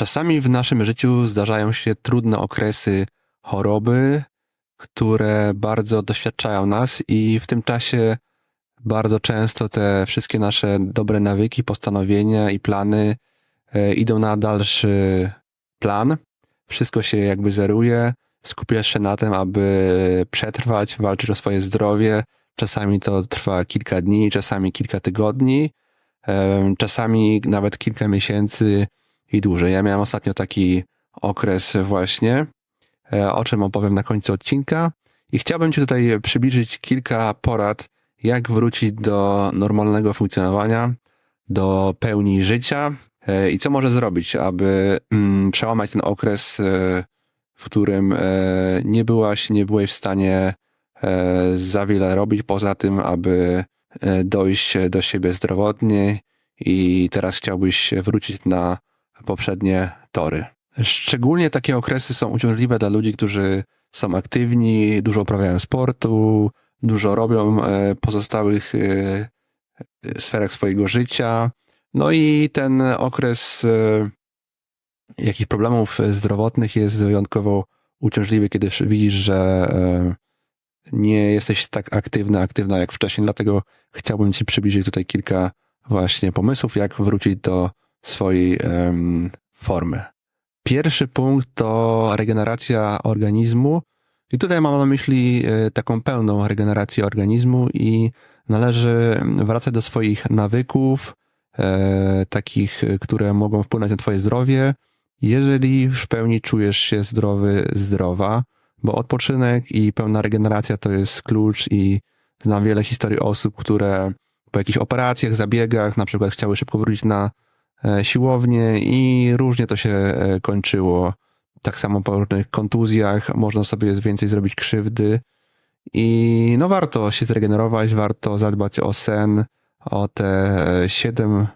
Czasami w naszym życiu zdarzają się trudne okresy choroby, które bardzo doświadczają nas i w tym czasie bardzo często te wszystkie nasze dobre nawyki, postanowienia i plany e, idą na dalszy plan. Wszystko się jakby zeruje, skupiasz się na tym, aby przetrwać, walczyć o swoje zdrowie. Czasami to trwa kilka dni, czasami kilka tygodni, czasami nawet kilka miesięcy i dłużej. Ja miałem ostatnio taki okres właśnie, e, o czym opowiem na końcu odcinka. I chciałbym Ci tutaj przybliżyć kilka porad, jak wrócić do normalnego funkcjonowania, do pełni życia e, i co może zrobić, aby mm, przełamać ten okres, e, w którym nie byłaś, nie byłeś w stanie za wiele robić, poza tym, aby dojść do siebie zdrowotnie i teraz chciałbyś wrócić na poprzednie tory. Szczególnie takie okresy są uciążliwe dla ludzi, którzy są aktywni, dużo uprawiają sportu, dużo robią e, pozostałych e, e, sferach swojego życia. No i ten okres jakichś problemów zdrowotnych jest wyjątkowo uciążliwy, kiedy widzisz, że nie jesteś tak aktywna, aktywna jak wcześniej. Dlatego chciałbym Ci przybliżyć tutaj kilka właśnie pomysłów, jak wrócić do swojej em, formy. Pierwszy punkt to regeneracja organizmu. I tutaj mam na myśli e, taką pełną regenerację organizmu i należy wracać do swoich nawyków, e, takich, które mogą wpłynąć na Twoje zdrowie, jeżeli w pełni czujesz się zdrowy, zdrowa, bo odpoczynek i pełna regeneracja to jest klucz i znam wiele historii osób, które po jakichś operacjach, zabiegach, na przykład chciały szybko wrócić na e, siłownię i różnie to się e, kończyło. Tak samo po różnych kontuzjach można sobie więcej zrobić krzywdy i no warto się zregenerować, warto zadbać o sen, o te 7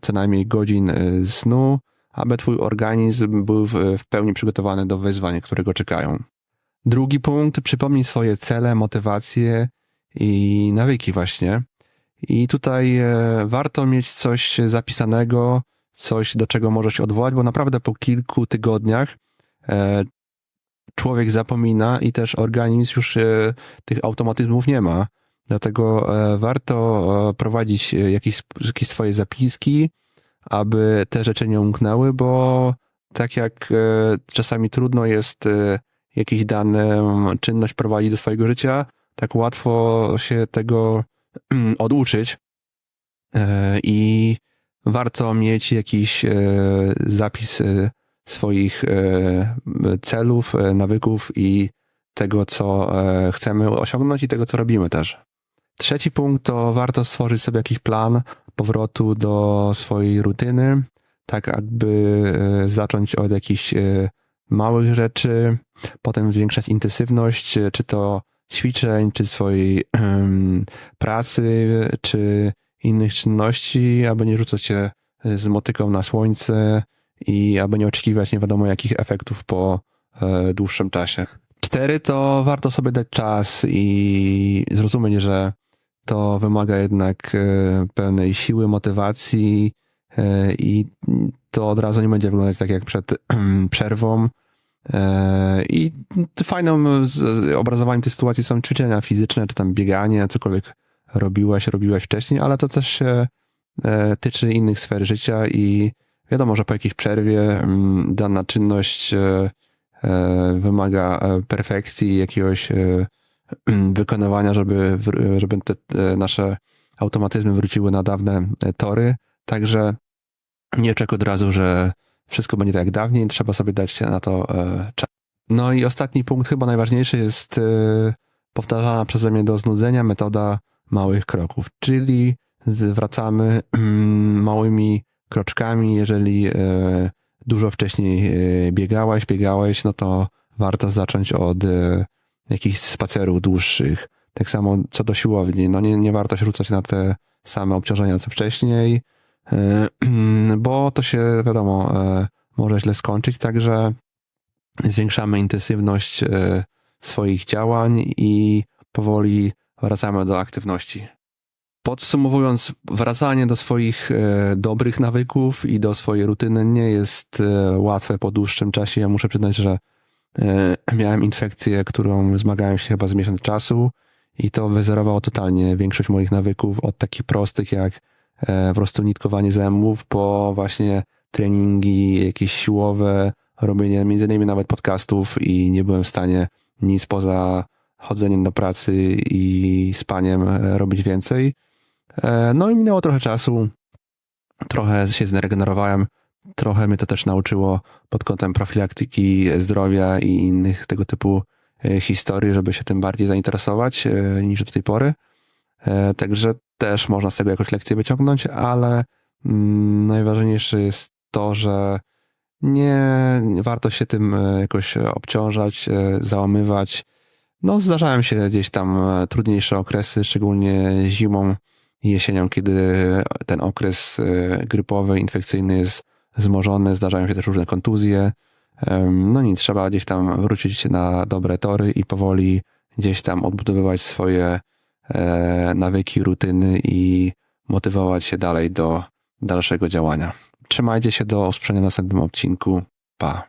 co najmniej godzin e, snu, aby twój organizm był w pełni przygotowany do wyzwań, które go czekają. Drugi punkt, przypomnij swoje cele, motywacje i nawyki właśnie. I tutaj e, warto mieć coś zapisanego, coś do czego możesz się odwołać, bo naprawdę po kilku tygodniach e, człowiek zapomina i też organizm już e, tych automatyzmów nie ma. Dlatego warto prowadzić jakieś, jakieś swoje zapiski, aby te rzeczy nie umknęły, bo tak jak czasami trudno jest e, jakiś daną czynność prowadzić do swojego życia, tak łatwo się tego oduczyć. E, I warto mieć jakiś e, zapis e, swoich celów, nawyków i tego, co chcemy osiągnąć i tego, co robimy też. Trzeci punkt to warto stworzyć sobie jakiś plan powrotu do swojej rutyny, tak aby zacząć od jakichś małych rzeczy, potem zwiększać intensywność, czy to ćwiczeń, czy swojej em, pracy, czy innych czynności, aby nie rzucać się z motyką na słońce i aby nie oczekiwać nie wiadomo jakich efektów po e, dłuższym czasie. Cztery to warto sobie dać czas i zrozumieć, że to wymaga jednak e, pełnej siły, motywacji e, i to od razu nie będzie wyglądać tak jak przed przerwą. E, I fajnym z- obrazowaniem tej sytuacji są ćwiczenia fizyczne, czy tam bieganie, cokolwiek robiłeś, robiłeś wcześniej, ale to też się e, tyczy innych sfer życia i wiadomo, że po jakiejś przerwie mm, dana czynność e, wymaga perfekcji, jakiegoś e, wykonywania, żeby, żeby te nasze automatyzmy wróciły na dawne tory. Także nie czekaj od razu, że wszystko będzie tak jak dawniej, trzeba sobie dać na to e, czas. No i ostatni punkt, chyba najważniejszy, jest e, powtarzana przeze mnie do znudzenia metoda małych kroków, czyli zwracamy mm, małymi kroczkami, jeżeli e, dużo wcześniej biegałaś, biegałeś, no to warto zacząć od jakichś spacerów dłuższych. Tak samo co do siłowni, no nie, nie warto się rzucać na te same obciążenia co wcześniej, bo to się, wiadomo, e, może źle skończyć, także zwiększamy intensywność e, swoich działań i powoli wracamy do aktywności. Podsumowując, wracanie do swoich e, dobrych nawyków i do swojej rutyny nie jest e, łatwe po dłuższym czasie. Ja muszę przyznać, że e, miałem infekcję, którą zmagałem się chyba z miesiąc czasu i to wyzerowało totalnie większość moich nawyków od takich prostych jak e, po prostu nitkowanie zębów po właśnie treningi jakieś siłowe, robienie między innymi nawet podcastów i nie byłem w stanie nic poza chodzeniem do pracy i spaniem e, robić więcej. E, No i minęło trochę czasu, trochę się zregenerowałem, trochę mnie to też nauczyło pod kątem profilaktyki zdrowia i innych tego typu e, historii, żeby się tym bardziej zainteresować e, niż do tej pory. E, Także też można z tego jakąś lekcję wyciągnąć, ale mm, najważniejsze jest to, że nie nie warto się tym e, jakoś obciążać, e, załamywać. No, zdarzają się gdzieś tam trudniejsze okresy, szczególnie zimą i jesienią, kiedy ten okres grypowy, infekcyjny jest wzmożony, zdarzają się też różne kontuzje. No nic, trzeba gdzieś tam wrócić na dobre tory i powoli gdzieś tam odbudowywać swoje nawyki, rutyny i motywować się dalej do dalszego działania. Trzymajcie się do usłyszenia w następnym odcinku. Pa.